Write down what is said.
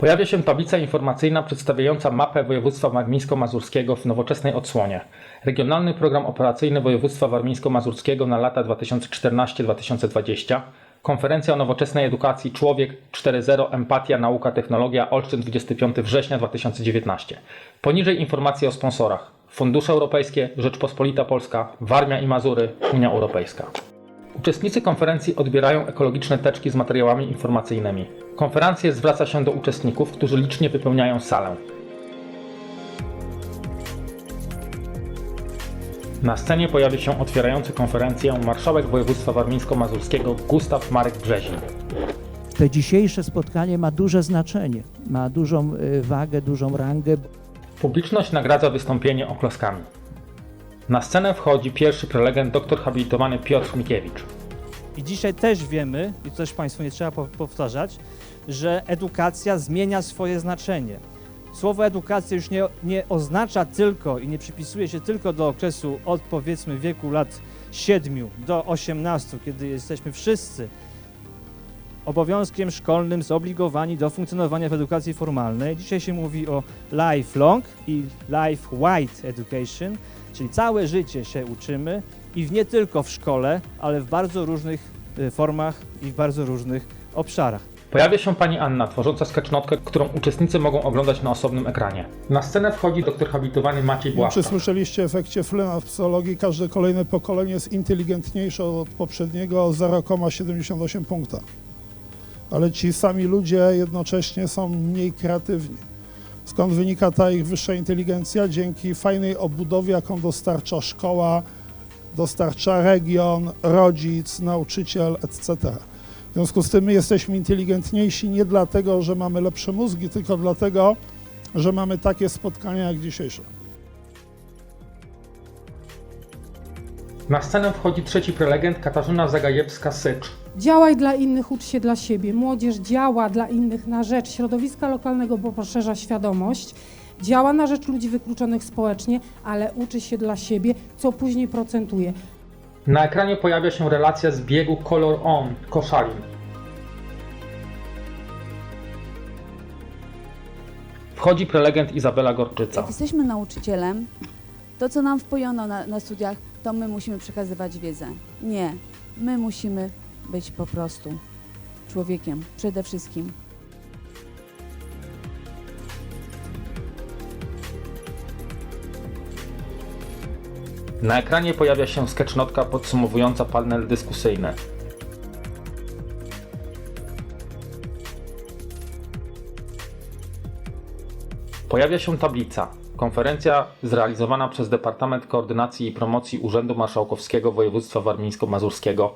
Pojawia się tablica informacyjna przedstawiająca mapę województwa warmińsko-mazurskiego w nowoczesnej odsłonie. Regionalny Program Operacyjny Województwa Warmińsko-Mazurskiego na lata 2014-2020. Konferencja o nowoczesnej edukacji Człowiek 4.0 Empatia, Nauka, Technologia Olsztyn 25 września 2019. Poniżej informacje o sponsorach. Fundusze Europejskie, Rzeczpospolita Polska, Warmia i Mazury, Unia Europejska. Uczestnicy konferencji odbierają ekologiczne teczki z materiałami informacyjnymi. Konferencję zwraca się do uczestników, którzy licznie wypełniają salę. Na scenie pojawi się otwierający konferencję marszałek województwa warmińsko-mazurskiego Gustaw Marek Brzezin. To dzisiejsze spotkanie ma duże znaczenie, ma dużą y, wagę, dużą rangę. Publiczność nagradza wystąpienie oklaskami. Na scenę wchodzi pierwszy prelegent dr habilitowany Piotr Mikiewicz. I dzisiaj też wiemy, i to też Państwu nie trzeba po- powtarzać, że edukacja zmienia swoje znaczenie. Słowo edukacja już nie, nie oznacza tylko i nie przypisuje się tylko do okresu od powiedzmy wieku lat 7 do 18, kiedy jesteśmy wszyscy obowiązkiem szkolnym zobligowani do funkcjonowania w edukacji formalnej. Dzisiaj się mówi o lifelong i life-wide education, czyli całe życie się uczymy i w- nie tylko w szkole, ale w bardzo różnych y, formach i w bardzo różnych obszarach. Pojawia się pani Anna, tworząca sketchnotkę, którą uczestnicy mogą oglądać na osobnym ekranie. Na scenę wchodzi dr habilitowany Maciej Błaszczak. czy słyszeliście o efekcie Flynna w psychologii? Każde kolejne pokolenie jest inteligentniejsze od poprzedniego o 0,78 punkta. Ale ci sami ludzie jednocześnie są mniej kreatywni. Skąd wynika ta ich wyższa inteligencja? Dzięki fajnej obudowie, jaką dostarcza szkoła, dostarcza region, rodzic, nauczyciel, etc. W związku z tym my jesteśmy inteligentniejsi nie dlatego, że mamy lepsze mózgi, tylko dlatego, że mamy takie spotkania jak dzisiejsze. Na scenę wchodzi trzeci prelegent Katarzyna Zagajewska-Sycz. Działaj dla innych, ucz się dla siebie. Młodzież działa dla innych na rzecz środowiska lokalnego, bo poszerza świadomość. Działa na rzecz ludzi wykluczonych społecznie, ale uczy się dla siebie, co później procentuje. Na ekranie pojawia się relacja z biegu Color On Koszalin. Wchodzi prelegent Izabela Gorczyca. Jak jesteśmy nauczycielem, to co nam wpojono na, na studiach, to my musimy przekazywać wiedzę. Nie, my musimy być po prostu człowiekiem przede wszystkim. Na ekranie pojawia się sketchnotka podsumowująca panel dyskusyjny. Pojawia się tablica. Konferencja zrealizowana przez Departament Koordynacji i Promocji Urzędu Marszałkowskiego Województwa Warmińsko-Mazurskiego